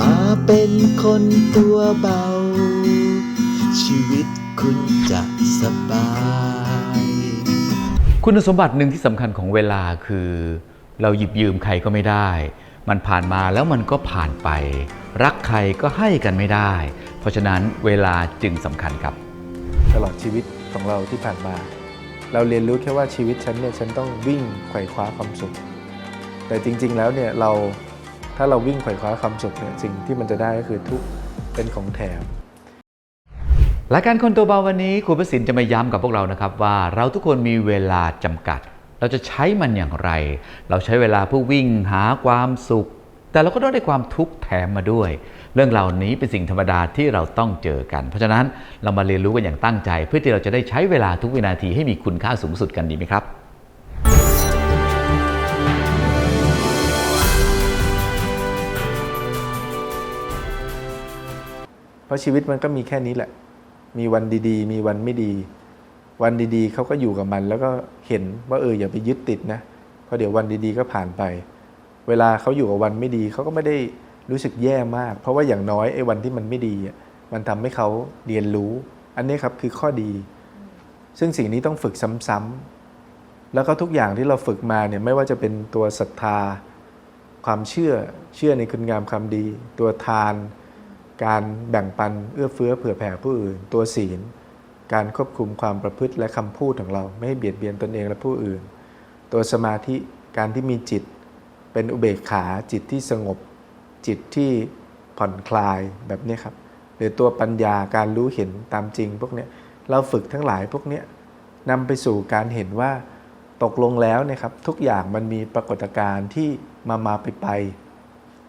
มาเป็นคนตัวเบา ชีวิตคุณจะสบาย คุณสมบัติหนึ่งที่สำคัญของเวลาคือ เราหยิบยืมใครก็ไม่ได้ มันผ่านมาแล้วมันก็ผ่านไป รักใครก็ให้กันไม่ได้ เพราะฉะนั้นเวลาจึงสำคัญครับ ตลอดชีวิตของเราที่ผ่านมา เราเรียนรู้แค่ว่าชีวิตฉันเนี่ยฉันต้องวิ่งไขว่คว้าความสุข แต่จริง ๆ แล้วเนี่ยเรา ถ้าเราวิ่งไขว่คว้าความสุขเนี่ยสิ่งที่มันจะได้ก็คือทุกเป็นของแถมรายการคนตัวเบาวันนี้ครูประสินจะมาย้ำกับพวกเรานะครับว่าเราทุกคนมีเวลาจำกัด เราจะใช้มันอย่างไร เราใช้เวลาเพื่อวิ่งหาความสุข แต่เราก็ต้องได้ความทุกข์แถมมาด้วย เรื่องเหล่านี้เป็นสิ่งธรรมดาที่เราต้องเจอกัน เพราะฉะนั้นเรามาเรียนรู้กันอย่างตั้งใจ เพื่อที่เราจะได้ใช้เวลาทุกวินาทีให้มีคุณค่าสูงสุดกันดีไหมครับ เพราะชีวิตมันก็มีแค่นี้แหละ มีวันดีๆ มีวันไม่ดี วันดีๆเขาก็อยู่กับมัน แล้วก็เห็นว่าเอออย่าไปยึดติดนะเพราะเดี๋ยววันดีๆก็ผ่านไป เวลาเขาอยู่กับวันไม่ดีเขาก็ไม่ได้รู้สึกแย่มาก เพราะว่าอย่างน้อยไอ้วันที่มันไม่ดีมันทำให้เขาเรียนรู้ อันนี้ครับคือข้อดี ซึ่งสิ่งนี้ต้องฝึกซ้ำๆแล้วก็ทุกอย่างที่เราฝึกมาเนี่ยไม่ว่าจะเป็นตัวศรัทธา ความเชื่อเชื่อในคุณงามความดี ตัวทาน การแบ่งปันเอื้อเฟื้อเผื่อแผ่ผู้อื่น ตัวศีล การควบคุมความประพฤติและคำพูดของเราไม่ให้เบียดเบียนตนเองและผู้อื่น ตัวสมาธิการที่มีจิต เป็นอุเบกขาจิตที่สงบ จิตที่ผ่อนคลายแบบนี้ครับ หรือตัวปัญญาการรู้เห็นตามจริงพวกนี้เราฝึกทั้งหลายพวกนี้นำไปสู่การเห็นว่าตกลงแล้วนะครับทุกอย่างมันมีปรากฏการณ์ที่มามาไปไป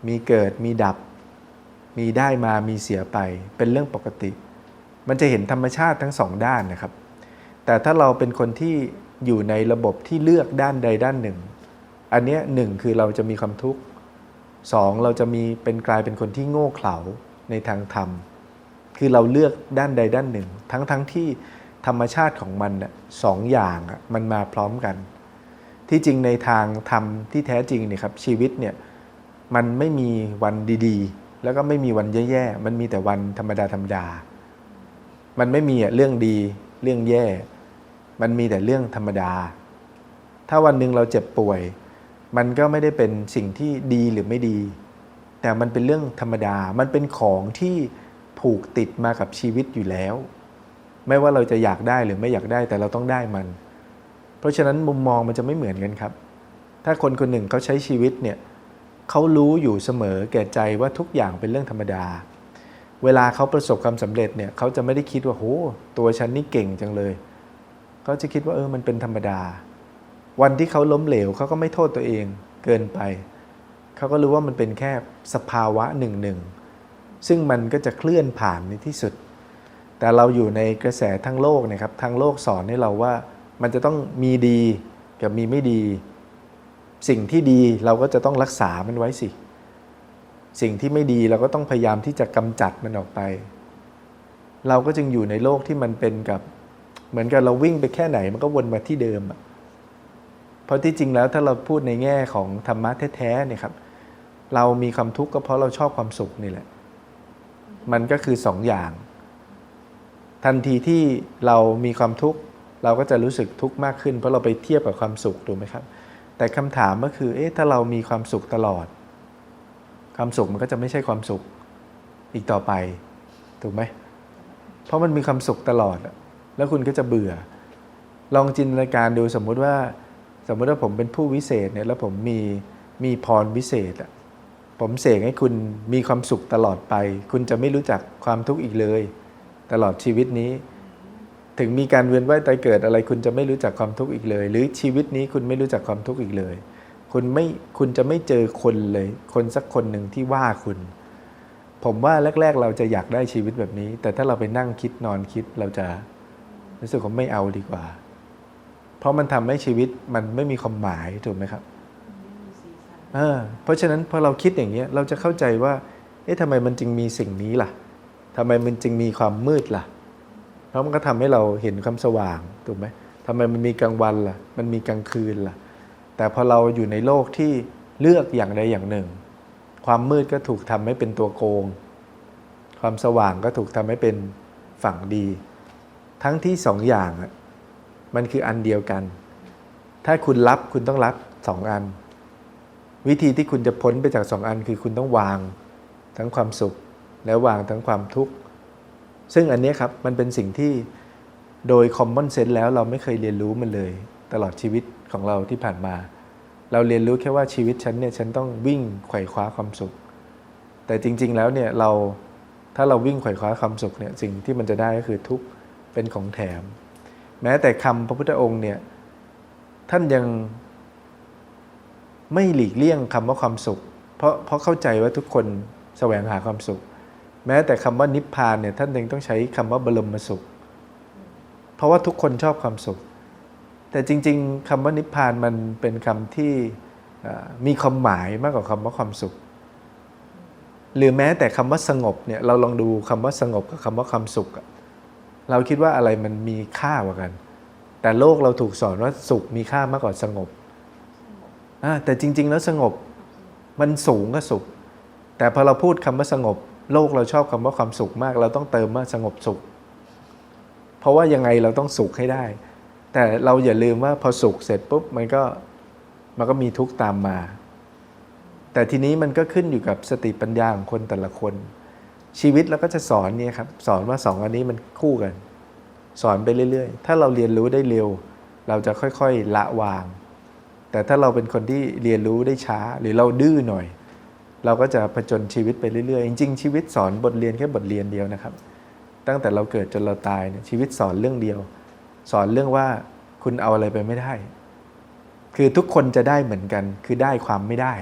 มีเกิดมีดับ มีได้มามีเสียไป เป็นเรื่องปกติ มันจะเห็นธรรมชาติทั้งสองด้านนะครับ แต่ถ้าเราเป็นคนที่อยู่ในระบบที่เลือกด้านใดด้านหนึ่ง อันเนี้ยหนึ่งคือเราจะมีความทุกข์สองเราจะมีเป็นกลายเป็นคนที่โง่เขลาในทางธรรม คือเราเลือกด้านใดด้านหนึ่ง ทั้งทั้งที่ธรรมชาติของมันสองอย่างมันมาพร้อมกัน ที่จริงในทางธรรมที่แท้จริงเนี่ยครับชีวิตเนี่ยมันไม่มีวันดี ๆ แล้วก็ไม่มีวันแย่ๆ มันมีแต่วันธรรมดาธรรมดา มันไม่มีอะเรื่องดีเรื่องแย่ มันมีแต่เรื่องธรรมดา ถ้าวันหนึ่งเราเจ็บป่วย มันก็ไม่ได้เป็นสิ่งที่ดีหรือไม่ดี แต่มันเป็นเรื่องธรรมดา มันเป็นของที่ผูกติดมากับชีวิตอยู่แล้ว ไม่ว่าเราจะอยากได้หรือไม่อยากได้แต่เราต้องได้มัน เพราะฉะนั้นมุมมองมันจะไม่เหมือนกันครับ ถ้าคนคนหนึ่งเขาใช้ชีวิตเนี่ยเขารู้อยู่เสมอแก่ใจว่าทุกอย่างเป็นเรื่องธรรมดา เวลาเขาประสบความสำเร็จเนี่ยเขาจะไม่ได้คิดว่าโหตัวฉันนี่เก่งจังเลยเขาจะคิดว่าเออมันเป็นธรรมดา วันที่เขาล้มเหลวเขาก็ไม่โทษตัวเองเกินไปเขาก็รู้ว่ามันเป็นแค่สภาวะหนึ่งหนึ่งซึ่งมันก็จะเคลื่อนผ่านในที่สุด แต่เราอยู่ในกระแสทั้งโลกนะครับทั้งโลกสอนให้เราว่ามันจะต้องมีดีกับมีไม่ดี สิ่งที่ดีเราก็จะต้องรักษามันไว้สิ สิ่งที่ไม่ดีเราก็ต้องพยายามที่จะกำจัดมันออกไป เราก็จึงอยู่ในโลกที่มันเป็นกับ เหมือนกับเราวิ่งไปแค่ไหนมันก็วนมาที่เดิมอะเพราะที่จริงแล้วถ้าเราพูดในแง่ของธรรมะแท้ๆเนี่ยครับ เรามีความทุกข์ก็เพราะเราชอบความสุขนี่แหละ มันก็คือสองอย่าง ทันทีที่เรามีความทุกข์เราก็จะรู้สึกทุกข์มากขึ้น เพราะเราไปเทียบกับความสุขถูกไหมครับ แต่คำถามก็คือ เอ๊ะ ถ้าเรามีความสุขตลอด ความสุขมันก็จะไม่ใช่ความสุขอีกต่อไป ถูกไหม เพราะมันมีความสุขตลอด แล้วคุณก็จะเบื่อ ลองจินตนาการดูสมมุติว่า สมมุติว่าผมเป็นผู้วิเศษเนี่ย แล้วผมมี มีพรวิเศษอะผมเสกให้คุณมีความสุขตลอดไป คุณจะไม่รู้จักความทุกข์อีกเลย ตลอดชีวิตนี้ ถึงมีการเวียนว่ายตายเกิดอะไร คุณจะไม่รู้จักความทุกข์อีกเลย หรือชีวิตนี้คุณไม่รู้จักความทุกข์อีกเลย คุณไม่คุณจะไม่เจอคนเลย คนสักคนหนึ่งที่ว่าคุณ ผมว่าแรก ๆ เราจะอยากได้ชีวิตแบบนี้ แต่ถ้าเราไปนั่งคิดนอนคิดเราจะรู้สึกว่าไม่เอาดีกว่า เพราะมันทำให้ชีวิตมันไม่มีความหมายถูกไหมครับเออเพราะฉะนั้นพอเราคิดอย่างเงี้ยเราจะเข้าใจว่า เอ๊ะทำไมมันจึงมีสิ่งนี้ล่ะทำไมมันจึงมีความมืดล่ะ เพราะมันก็ทำให้เราเห็นความสว่างถูกไหมทำไมมันมีกลางวันล่ะ มันมีกลางคืนล่ะ แต่พอเราอยู่ในโลกที่เลือกอย่างใดอย่างหนึ่ง ความมืดก็ถูกทำให้เป็นตัวโกง ความสว่างก็ถูกทำให้เป็นฝั่งดี ทั้งที่สองอย่างมันคืออันเดียวกัน ถ้าคุณรับคุณต้องรับสองอัน วิธีที่คุณจะพ้นไปจากสองอันคือคุณต้องวางทั้งความสุขและวางทั้งความทุกข์ ซึ่งอันนี้ครับมันเป็นสิ่งที่โดย common sense แล้วเราไม่เคยเรียนรู้มันเลย ตลอดชีวิตของเราที่ผ่านมา เราเรียนรู้แค่ว่าชีวิตฉันเนี่ยฉันต้องวิ่งไขว่คว้าความสุข แต่จริง ๆ แล้วเนี่ยเราถ้าเราวิ่งไขว่คว้าความสุขเนี่ยสิ่งที่มันจะได้ก็คือทุกเป็นของแถม แม้แต่คำพระพุทธองค์เนี่ยท่านยังไม่หลีกเลี่ยงคำว่าความสุข เพราะเพราะเข้าใจว่าทุกคนแสวงหาความสุข แม้แต่คำว่านิพพานเนี่ยท่านยังต้องใช้คำว่าบรมสุข เพราะว่าทุกคนชอบความสุข แต่จริง ๆคำว่านิพพานมันเป็นคำที่มีความหมายมากกว่าคำว่าความสุข หรือแม้แต่คำว่าสงบเนี่ยเราลองดูคำว่าสงบกับคำว่าความสุข เราคิดว่าอะไรมันมีค่ากว่ากัน แต่โลกเราถูกสอนว่าสุขมีค่ามากกว่าสงบแต่จริง ๆ แล้วสงบมันสูงก็สุข แต่พอเราพูดคำว่าสงบ โลกเราชอบคำว่าความสุขมาก เราต้องเติมว่าสงบสุข เพราะว่ายังไงเราต้องสุขให้ได้ แต่เราอย่าลืมว่าพอสุขเสร็จปุ๊บมันก็มันก็มีทุกข์ตามมา แต่ทีนี้มันก็ขึ้นอยู่กับสติปัญญาของคนแต่ละคน ชีวิตเราก็จะสอนเนี่ยครับสอนว่าสองอันนี้มันคู่กัน สอนไปเรื่อยๆ ถ้าเราเรียนรู้ได้เร็ว เราจะค่อยๆละวาง แต่ถ้าเราเป็นคนที่เรียนรู้ได้ช้าหรือเราดื้อหน่อย เราก็จะผจญชีวิตไปเรื่อยๆ จริงๆ ชีวิตสอนบทเรียนแค่บทเรียนเดียวนะครับ ตั้งแต่เราเกิดจนเราตายเนี่ยชีวิตสอนเรื่องเดียว สอนเรื่องว่าคุณเอาอะไรไปไม่ได้ คือทุกคนจะได้เหมือนกัน คือได้ความไม่ได้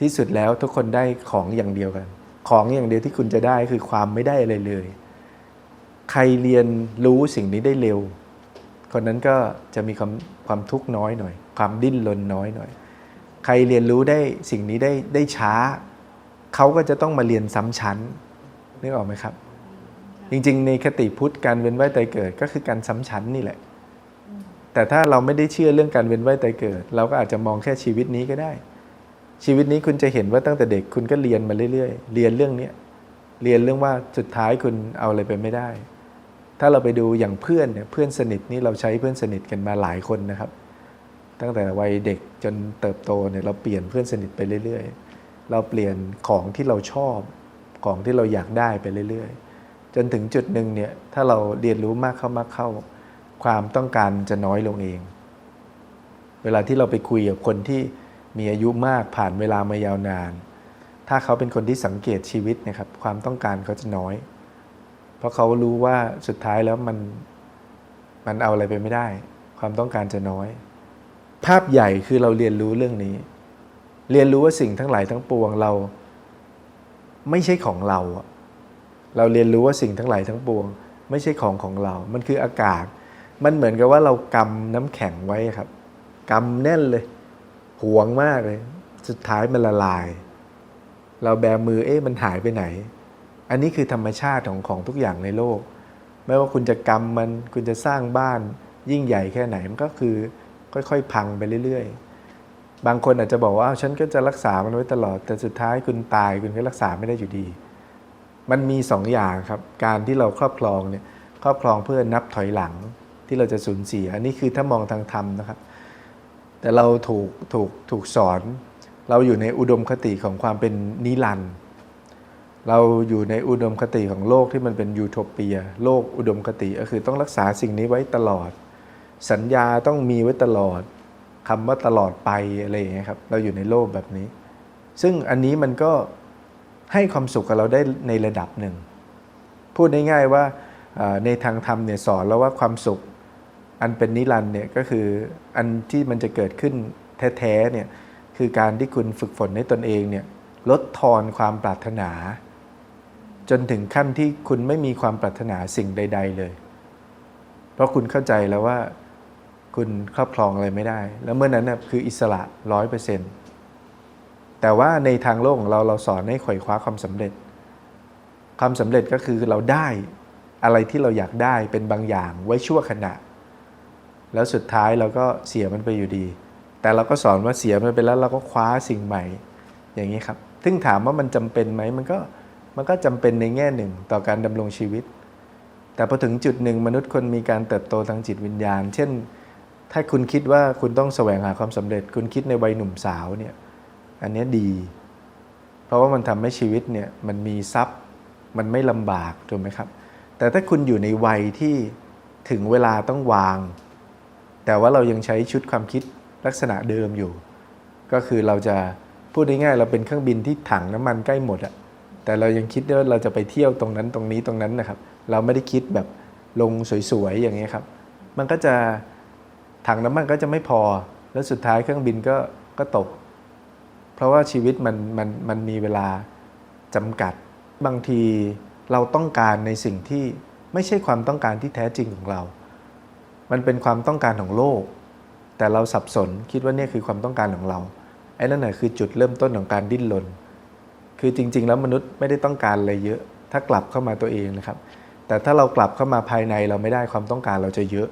ที่สุดแล้วทุกคนได้ของอย่างเดียวกัน ของอย่างเดียวที่คุณจะได้คือความไม่ได้อะไรเลย ใครเรียนรู้สิ่งนี้ได้เร็ว คนนั้นก็จะมีความความทุกข์น้อยหน่อย ความดิ้นรนน้อยหน่อย ใครเรียนรู้ได้สิ่งนี้ได้ได้ช้า เขาก็จะต้องมาเรียนซ้ำชั้นนึกออกไหมครับ จริงๆ ในคติพุทธการเวียนว่ายตายเกิดก็คือการซ้ำชั้นนี่แหละ แต่ถ้าเราไม่ได้เชื่อเรื่องการเวียนว่ายตายเกิด เราก็อาจจะมองแค่ชีวิตนี้ก็ได้ ชีวิตนี้คุณจะเห็นว่าตั้งแต่เด็กคุณก็เรียนมาเรื่อยๆ เรียนเรื่องเนี้ยเรียนเรื่องว่าสุดท้ายคุณเอาอะไรไปไม่ได้ ถ้าเราไปดูอย่างเพื่อนเนี่ยเพื่อนสนิทนี่เราใช้เพื่อนสนิทกันมาหลายคนนะครับ ตั้งแต่วัยเด็ก จนเติบโตเนี่ยเราเปลี่ยนเพื่อนสนิทไปเรื่อยๆ เราเปลี่ยนของที่เราชอบของที่เราอยากได้ไปเรื่อยๆ จนถึงจุดหนึ่งเนี่ยถ้าเราเรียนรู้มากเข้ามากเข้า ความต้องการจะน้อยลงเอง เวลาที่เราไปคุยกับคนที่มีอายุมากผ่านเวลามายาวนาน ถ้าเขาเป็นคนที่สังเกตชีวิตเนะครับ ความต้องการเขาจะน้อย เพราะเขารู้ว่าสุดท้ายแล้วมันมันเอาอะไรไปไม่ได้ ความต้องการจะน้อย ภาพใหญ่คือเราเรียนรู้เรื่องนี้ เรียนรู้ว่าสิ่งทั้งหลายทั้งปวงเรา ไม่ใช่ของเรา เราเรียนรู้ว่าสิ่งทั้งหลายทั้งปวง ไม่ใช่ของของเรา มันคืออากาศ มันเหมือนกับว่าเรากำน้ำแข็งไว้ครับกำแน่นเลยห่วงมากเลย สุดท้ายมันละลาย เราแบมือเอ๊ะมันหายไปไหน อันนี้คือธรรมชาติของของทุกอย่างในโลก ไม่ว่าคุณจะกำมันคุณจะสร้างบ้านยิ่งใหญ่แค่ไหนมันก็คือ ค่อยๆ พังไปเรื่อยๆ บางคนอาจจะบอกว่าอ้าวฉันก็จะรักษามันไว้ตลอด แต่สุดท้ายคุณตายคุณก็รักษาไม่ได้อยู่ดี มันมีสองอย่างครับ การที่เราครอบครองเนี่ยครอบครองเพื่อนับถอยหลังที่เราจะสูญเสีย อันนี้คือถ้ามองทางธรรมนะครับ แต่เราถูกถูกถูกสอน เราอยู่ในอุดมคติของความเป็นนิรันดร์เราอยู่ในอุดมคติของโลกที่มันเป็นยูโทเปีย โลกอุดมคติก็คือต้องรักษาสิ่งนี้ไว้ตลอด สัญญาต้องมีไว้ตลอดคำว่าตลอดไปอะไรอย่างเงี้ยครับเราอยู่ในโลกแบบนี้ ซึ่งอันนี้มันก็ให้ความสุขกับเราได้ในระดับหนึ่ง พูดง่ายๆว่าในทางธรรมเนี่ยสอนแล้วว่าความสุขอันเป็นนิรันด์เนี่ยก็คืออันที่มันจะเกิดขึ้นแท้ๆเนี่ยคือการที่คุณฝึกฝนให้ตนเองเนี่ยลดทอนความปรารถนา จนถึงขั้นที่คุณไม่มีความปรารถนาสิ่งใด ๆ เลย เพราะคุณเข้าใจแล้วว่า คุณครอบครองอะไรไม่ได้ แล้วเมื่อนั้นน่ะคืออิสระร้อยเปอร์เซ็นต์แต่ว่าในทางโลกของเราเราสอนให้ไขว่คว้าความสำเร็จ ความสำเร็จก็คือเราได้อะไรที่เราอยากได้เป็นบางอย่างไว้ชั่วขณะ แล้วสุดท้ายเราก็เสียมันไปอยู่ดี แต่เราก็สอนว่าเสียมันไปแล้วเราก็คว้าสิ่งใหม่ อย่างนี้ครับซึ่งถามว่ามันจำเป็นไหมมันก็มันก็จำเป็นในแง่หนึ่งต่อการดำรงชีวิต แต่พอถึงจุดหนึ่งมนุษย์คนมีการเติบโตทางจิตวิญญาณ เช่น ถ้าคุณคิดว่าคุณต้องแสวงหาความสำเร็จ คุณคิดในวัยหนุ่มสาวเนี่ยอันนี้ดี เพราะว่ามันทำให้ชีวิตเนี่ยมันมีทรัพย์มันไม่ลำบากถูกไหมครับ แต่ถ้าคุณอยู่ในวัยที่ถึงเวลาต้องวาง แต่ว่าเรายังใช้ชุดความคิดลักษณะเดิมอยู่ ก็คือเราจะพูดง่ายๆเราเป็นเครื่องบินที่ถังน้ำมันใกล้หมดอะแต่เรายังคิดว่าเราจะไปเที่ยวตรงนั้นตรงนี้ตรงนั้นนะครับ เราไม่ได้คิดแบบลงสวยๆอย่างนี้ครับ มันก็จะ ถังน้ำมันก็จะไม่พอ แล้วสุดท้ายเครื่องบินก็ก็ตก เพราะว่าชีวิตมันมันมันมีเวลาจำกัด บางทีเราต้องการในสิ่งที่ไม่ใช่ความต้องการที่แท้จริงของเรา มันเป็นความต้องการของโลก แต่เราสับสนคิดว่านี่คือความต้องการของเรา ไอ้นั่นแหะคือจุดเริ่มต้นของการดิ้นรน คือจริง ๆ แล้วมนุษย์ไม่ได้ต้องการอะไรเยอะ ถ้ากลับเข้ามาตัวเองนะครับ แต่ถ้าเรากลับเข้ามาภายในเราไม่ได้ความต้องการเราจะเยอะ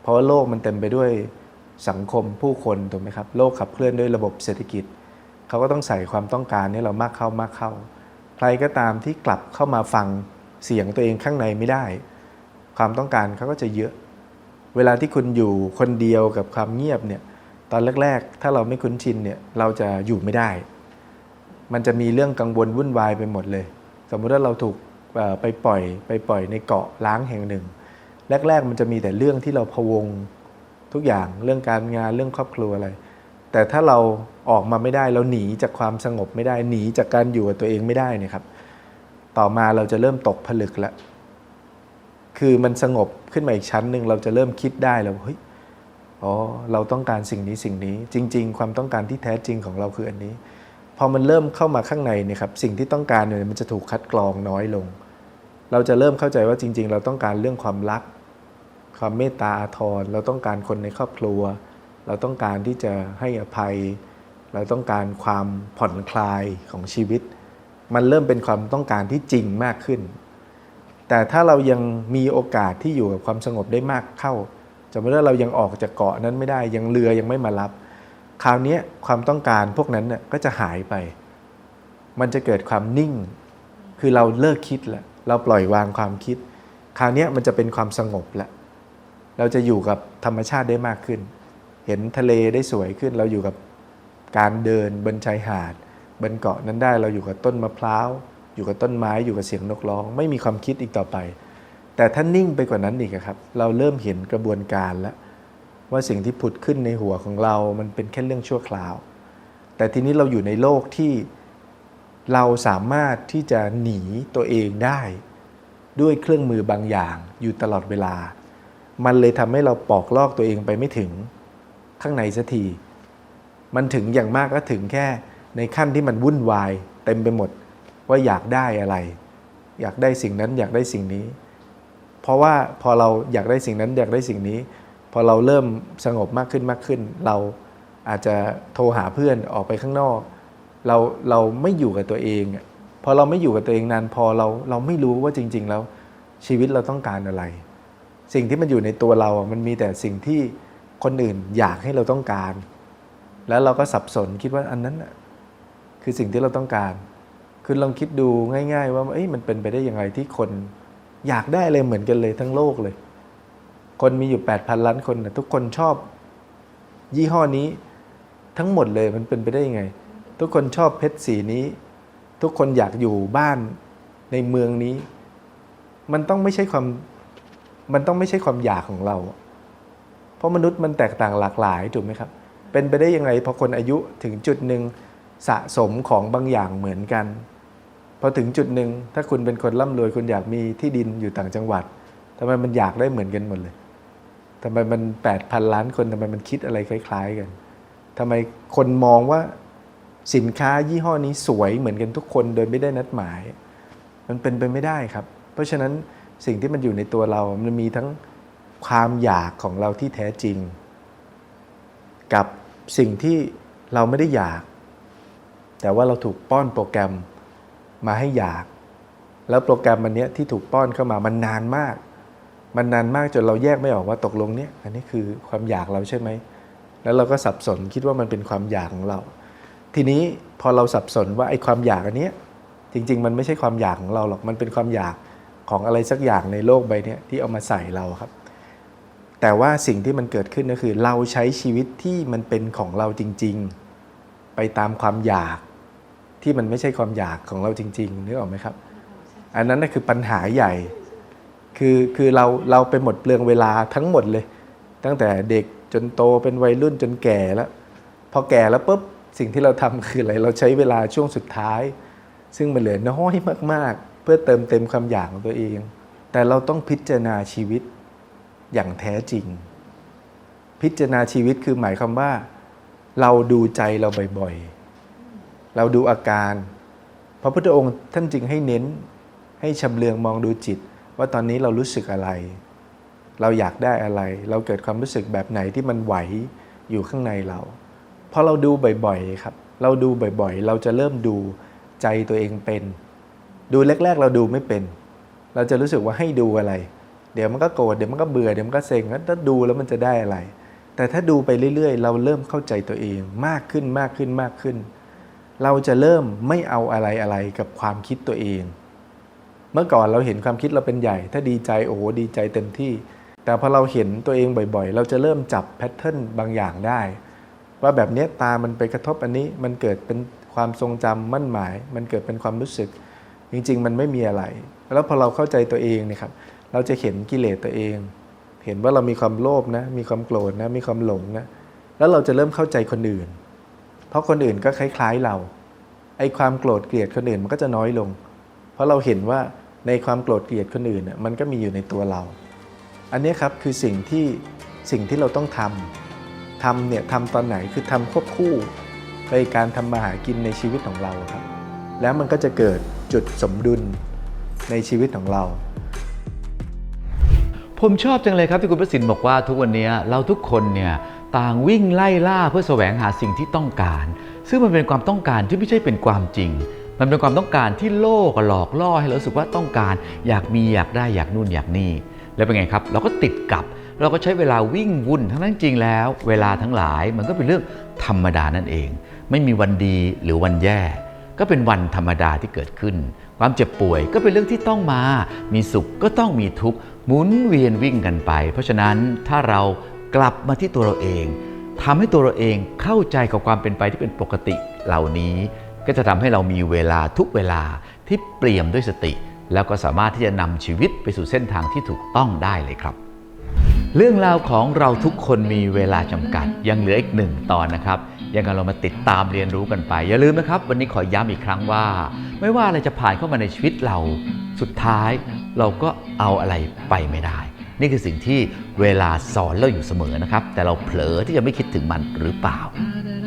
เพราะว่าโลกมันเต็มไปด้วยสังคมผู้คนถูกไหมครับโลกขับเคลื่อนด้วยระบบเศรษฐกิจเขาก็ต้องใส่ความต้องการนี้เรามากเข้ามากเข้า ใครก็ตามที่กลับเข้ามาฟังเสียงตัวเองข้างในไม่ได้ ความต้องการเขาก็จะเยอะ เวลาที่คุณอยู่คนเดียวกับความเงียบเนี่ยตอนแรก ๆ ถ้าเราไม่คุ้นชินเนี่ยเราจะอยู่ไม่ได้ มันจะมีเรื่องกังวลวุ่นวายไปหมดเลย สมมุติว่าเราถูกไปปล่อยไปปล่อยในเกาะล้างแห่งหนึ่ง แรก ๆ มันจะมีแต่เรื่องที่เราพวงทุกอย่างเรื่องการงานเรื่องครอบครัวอะไร แต่ถ้าเราออกมาไม่ได้เราหนีจากความสงบไม่ได้หนีจากการอยู่กับตัวเองไม่ได้เนยครับ ต่อมาเราจะเริ่มตกผลึกแล้วคือมันสงบขึ้นมาอีกชั้นหนึ่งเราจะเริ่มคิดได้แล้วเฮ้ยอ๋อเราต้องการสิ่งนี้สิ่งนี้ จริง ๆ ความต้องการที่แท้จริงของเราคืออันนี้ พอมันเริ่มเข้ามาข้างในเนี่ยครับสิ่งที่ต้องการเนี่ยมันจะถูกคัดกรองน้อยลง เราจะเริ่มเข้าใจว่าจริง ๆ เราต้องการเรื่องความรัก ความเมตตาอาทรเราต้องการคนในครอบครัว เราต้องการที่จะให้อภัย เราต้องการความผ่อนคลายของชีวิต มันเริ่มเป็นความต้องการที่จริงมากขึ้น แต่ถ้าเรายังมีโอกาสที่อยู่กับความสงบได้มากเข้าสมมติว่าเรายังออกจากเกาะนั้นไม่ได้ยังเรือยังไม่มารับ คราวนี้ความต้องการพวกนั้นน่ยก็จะหายไป มันจะเกิดความนิ่ง คือเราเลิกคิดแล้วเราปล่อยวางความคิด คราวนี้มันจะเป็นความสงบแล้ว เราจะอยู่กับธรรมชาติได้มากขึ้น เห็นทะเลได้สวยขึ้น เราอยู่กับการเดินบนชายหาด บนเกาะนั้นได้เราอยู่กับต้นมะพร้าว อยู่กับต้นไม้อยู่กับเสียงนกร้อง ไม่มีความคิดอีกต่อไป แต่ถ้านิ่งไปกว่านั้นอีกครับ เราเริ่มเห็นกระบวนการแล้ว ว่าสิ่งที่ผุดขึ้นในหัวของเรา มันเป็นแค่เรื่องชั่วคราว แต่ทีนี้เราอยู่ในโลกที่เราสามารถที่จะหนีตัวเองได้ ด้วยเครื่องมือบางอย่างอยู่ตลอดเวลา มันเลยทำให้เราปอกลอกตัวเองไปไม่ถึงข้างในสักที มันถึงอย่างมากก็ถึงแค่ในขั้นที่มันวุ่นวายเต็มไปหมดว่าอยากได้อะไร อยากได้สิ่งนั้นอยากได้สิ่งนี้ เพราะว่าพอเราอยากได้สิ่งนั้นอยากได้สิ่งนี้ พอเราเริ่มสงบมากขึ้นมากขึ้น เราอาจจะโทรหาเพื่อนออกไปข้างนอก เราเราไม่อยู่กับตัวเองอะพอเราไม่อยู่กับตัวเองนานพอเราเราไม่รู้ว่าจริง ๆ แล้วชีวิตเราต้องการอะไร สิ่งที่มันอยู่ในตัวเราอะมันมีแต่สิ่งที่คนอื่นอยากให้เราต้องการ แล้วเราก็สับสนคิดว่าอันนั้นคือสิ่งที่เราต้องการ คือลองคิดดูง่าย ๆ ว่าเอ้ยมันเป็นไปได้ยังไงที่คนอยากได้อะไรเหมือนกันเลยทั้งโลกเลย คนมีอยู่ 8,000 ล้านคนนะทุกคนชอบ ยี่ห้อนี้ทั้งหมดเลยมันเป็นไปได้ยังไง ทุกคนชอบเพชรสีนี้ ทุกคนอยากอยู่บ้านในเมืองนี้ มันต้องไม่ใช่ความ มันต้องไม่ใช่ความอยากของเรา เพราะมนุษย์มันแตกต่างหลากหลายถูกไหมครับ เป็นไปได้ยังไงพอคนอายุถึงจุดหนึ่งสะสมของบางอย่างเหมือนกัน พอถึงจุดหนึ่งถ้าคุณเป็นคนร่ำรวยคุณอยากมีที่ดินอยู่ต่างจังหวัดทำไมมันอยากได้เหมือนกันหมดเลยทำไมมันแปดพันล้านคนทำไมมันคิดอะไรคล้าย ๆ กันทำไมคนมองว่าสินค้ายี่ห้อนี้สวยเหมือนกันทุกคนโดยไม่ได้นัดหมาย มันเป็นไปไม่ได้ครับ เพราะฉะนั้น สิ่งที่มันอยู่ในตัวเรา มันมีทั้งความอยากของเราที่แท้จริง กับสิ่งที่เราไม่ได้อยาก แต่ว่าเราถูกป้อนโปรแกรมมาให้อยาก แล้วโปรแกรมมันเนี้ยที่ถูกป้อนเข้ามามันนานมาก มันนานมากจนเราแยกไม่ออกว่าตกลงเนี้ยอันนี้คือความอยากเราใช่ไหม แล้วเราก็สับสนคิดว่ามันเป็นความอยากของเรา ทีนี้พอเราสับสนว่าไอ้ความอยากอันเนี้ยจริง ๆ มันไม่ใช่ความอยากของเราหรอก มันเป็นความอยาก ของอะไรสักอย่างในโลกใบนี้ที่เอามาใส่เราครับ แต่ว่าสิ่งที่มันเกิดขึ้นก็คือ เราใช้ชีวิตที่มันเป็นของเราจริง ๆ ไปตามความอยากที่มันไม่ใช่ความอยากของเราจริง ๆนึกออกไหมครับ อันนั้นน่ะคือปัญหาใหญ่ คือคือเราเราไปหมดเปลืองเวลาทั้งหมดเลย ตั้งแต่เด็กจนโตเป็นวัยรุ่นจนแก่แล้ว พอแก่แล้วปุ๊บสิ่งที่เราทำคืออะไรเราใช้เวลาช่วงสุดท้าย ซึ่งมันเหลือน้อยมากๆ เพื่อเติมเต็มความอยากของตัวเอง แต่เราต้องพิจารณาชีวิตอย่างแท้จริง พิจารณาชีวิตคือหมายความว่า เราดูใจเราบ่อยๆ เราดูอาการ พระพุทธองค์ท่านจึงให้เน้นให้ชำเลืองมองดูจิต ว่าตอนนี้เรารู้สึกอะไร เราอยากได้อะไร เราเกิดความรู้สึกแบบไหนที่มันไหวอยู่ข้างในเราพอเราดูบ่อยๆครับ เราดูบ่อยๆ เราจะเริ่มดูใจตัวเองเป็น ดูแรก ๆ เราดูไม่เป็น เราจะรู้สึกว่าให้ดูอะไร เดี๋ยวมันก็โกรธเดี๋ยวมันก็เบื่อเดี๋ยวมันก็เซ็งแล้วถ้าดูแล้วมันจะได้อะไร แต่ถ้าดูไปเรื่อย ๆ เราเริ่มเข้าใจตัวเองมากขึ้นมากขึ้นมากขึ้น เราจะเริ่มไม่เอาอะไรอะไรกับความคิดตัวเอง เมื่อก่อนเราเห็นความคิดเราเป็นใหญ่ ถ้าดีใจโอ้โหดีใจเต็มที่ แต่พอเราเห็นตัวเองบ่อยๆ เราจะเริ่มจับแพทเทิร์นบางอย่างได้ ว่าแบบนี้ตามันไปกระทบอันนี้มันเกิดเป็นความทรงจำมั่นหมาย มันเกิดเป็นความรู้สึก จริง ๆ มันไม่มีอะไร แล้วพอเราเข้าใจตัวเองเนี่ยครับเราจะเห็นกิเลสตัวเอง เห็นว่าเรามีความโลภนะ มีความโกรธนะ มีความหลงนะ แล้วเราจะเริ่มเข้าใจคนอื่น เพราะคนอื่นก็คล้าย ๆเรา ไอ้ความโกรธเกลียดคนอื่นมันก็จะน้อยลง เพราะเราเห็นว่าในความโกรธเกลียดคนอื่นน่ะมันก็มีอยู่ในตัวเรา อันนี้ครับคือสิ่งที่สิ่งที่เราต้องทำทำเนี่ยทำตอนไหนคือทำควบคู่ไปการทำมาหากินในชีวิตของเราครับ แล้วมันก็จะเกิด จุดสมดุลในชีวิตของเรา ผมชอบจังเลยครับที่คุณประสิทธิ์บอกว่าทุกวันนี้เราทุกคนเนี่ยต่างวิ่งไล่ล่าเพื่อแสวงหาสิ่งที่ต้องการ ซึ่งมันเป็นความต้องการที่ไม่ใช่เป็นความจริง มันเป็นความต้องการที่โลกหลอกล่อให้เราสึกว่าต้องการ อยากมีอยากได้อยากนู่นอยากนี่ แล้วเป็นไงครับ เราก็ติดกับ เราก็ใช้เวลาวิ่งวุ่นทั้งนั้นจริงแล้ว เวลาทั้งหลายมันก็เป็นเรื่องธรรมดานั่นเอง ไม่มีวันดีหรือวันแย่ ก็เป็นวันธรรมดาที่เกิดขึ้น ความเจ็บป่วยก็เป็นเรื่องที่ต้องมา มีสุขก็ต้องมีทุกข์หมุนเวียนวิ่งกันไป เพราะฉะนั้นถ้าเรากลับมาที่ตัวเราเองทำให้ตัวเราเองเข้าใจกับความเป็นไปที่เป็นปกติเหล่านี้ ก็จะทำให้เรามีเวลาทุกเวลาที่เปลี่ยมด้วยสติ แล้วก็สามารถที่จะนำชีวิตไปสู่เส้นทางที่ถูกต้องได้เลยครับเรื่องราวของเราทุกคนมีเวลาจำกัดยังเหลืออีกหนึ่งตอนนะครับ ยังไงเรามาติดตามเรียนรู้กันไป อย่าลืมนะครับ วันนี้ขอย้ำอีกครั้งว่า ไม่ว่าอะไรจะผ่านเข้ามาในชีวิตเราสุดท้าย เราก็เอาอะไรไปไม่ได้ นี่คือสิ่งที่เวลาสอนเราอยู่เสมอนะครับ แต่เราเผลอที่จะไม่คิดถึงมันหรือเปล่า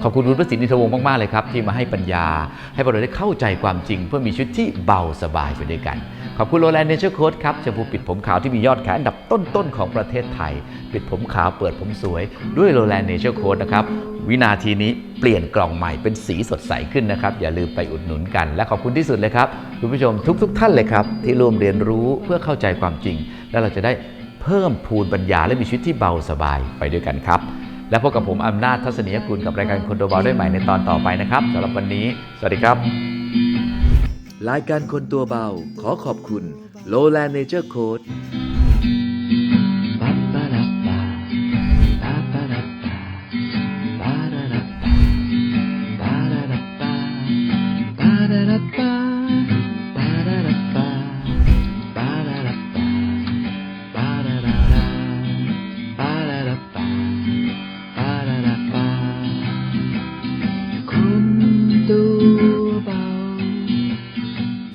ขอบคุณคุณประสิทธิ์นิทวงศ์มาก ๆ เลยครับ ที่มาให้ปัญญา ให้พวกเราได้เข้าใจความจริง เพื่อมีชีวิตที่เบาสบายไปด้วยกัน ขอบคุณโรแลนด์เนเจอร์โค้ดครับแชมพูปิดผมขาวที่มียอดขายอันดับต้น ๆ ของประเทศไทย ปิดผมขาวเปิดผมสวย ด้วยโรแลนด์เนเจอร์โค้ดนะครับวินาทีนี้เปลี่ยนกล่องใหม่เป็นสีสดใสขึ้นนะครับ อย่าลืมไปอุดหนุนกัน และขอบคุณที่สุดเลยครับ คุณผู้ชมทุกๆท่านเลยครับ ที่ร่วมเรียนรู้เพื่อเข้าใจความจริง และเราจะได้เพิ่มพูนปัญญาและมีชีวิตที่เบาสบายไปด้วยกันครับ และพบกับผมอำนาจทัศนียกุลกับรายการคนโดเบาได้ใหม่ในตอนต่อไปนะครับสำหรับวันนี้ สวัสดีครับ รายการคนตัวเบาขอขอบคุณ Lowland Nature Code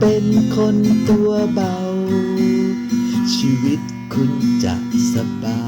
เป็นคนตัวเบา ชีวิตคุณจะสบาย